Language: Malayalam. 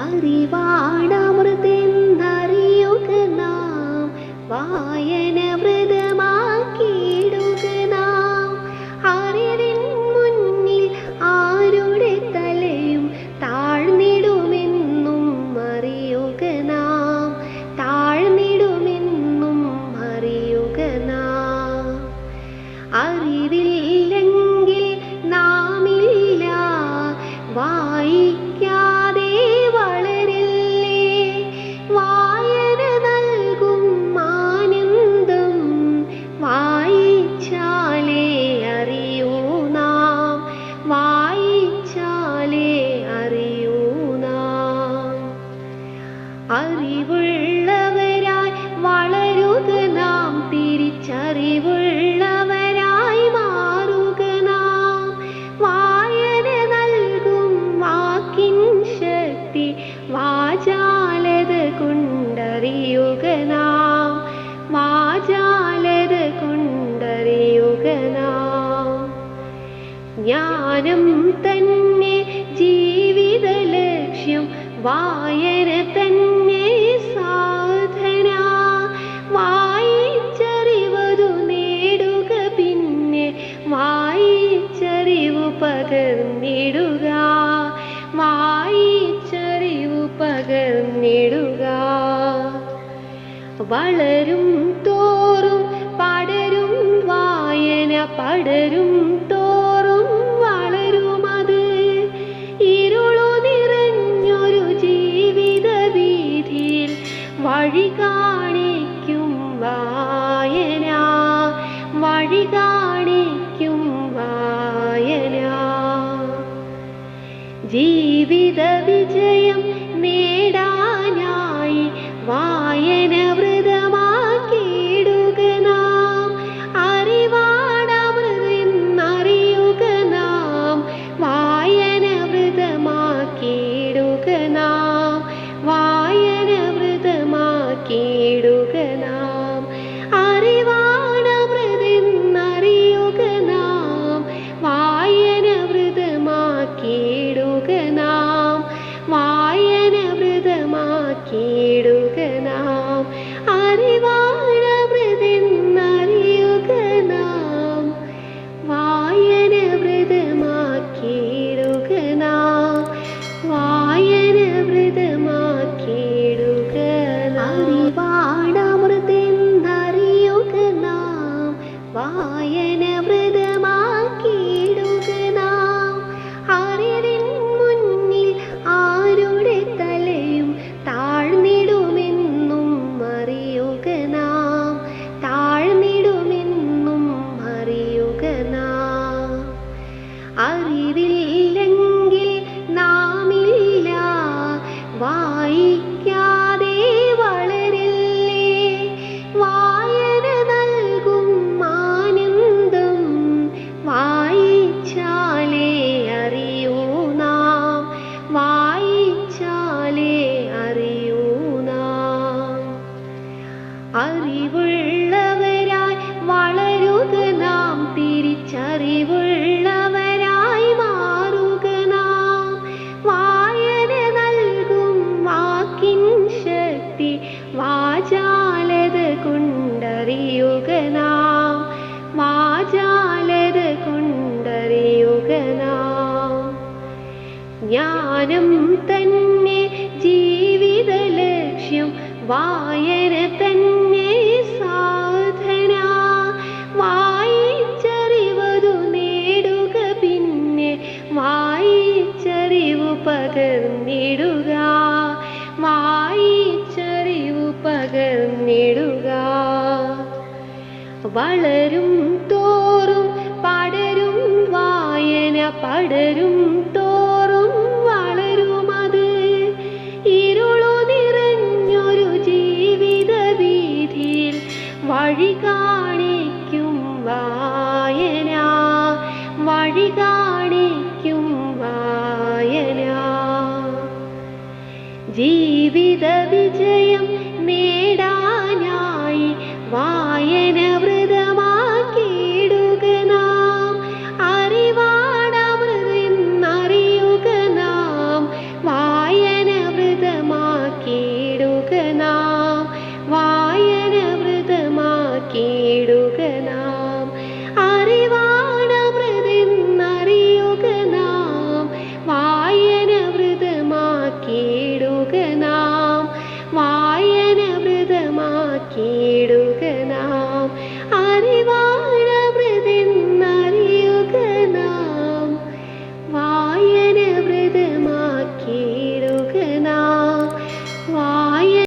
हरिवाण मृतेन्दर वायन मृद ജ്ഞാനം തന്നെ ജീവിത ലക്ഷ്യം വായന തന്നെ സാധന. വായിച്ചറിവതു നേടുക പിന്നെ വായിച്ചറിവു പകർന്നിടുക വായിച്ചറിവു പകർന്നിടുക വളരും തോറും പടരും വായന പടരും തോറും പരിഗാണിക്കും വായന. ജീവിത വിജയം वाचालद् कुण्डयुगना वाचालद् कुण्डयुगना ज्ञानं तन्े जीवितलक्षं वयन् തന്നിടുക വളരും തോറും പടരും വായന പടരും തോറും വളരും അത് ഇരുളു നിറഞ്ഞൊരു ജീവിത വീതിയിൽ വഴി കാണിക്കും വായന. വഴി കാണിക്കും വായന. ജീവിത വിജയ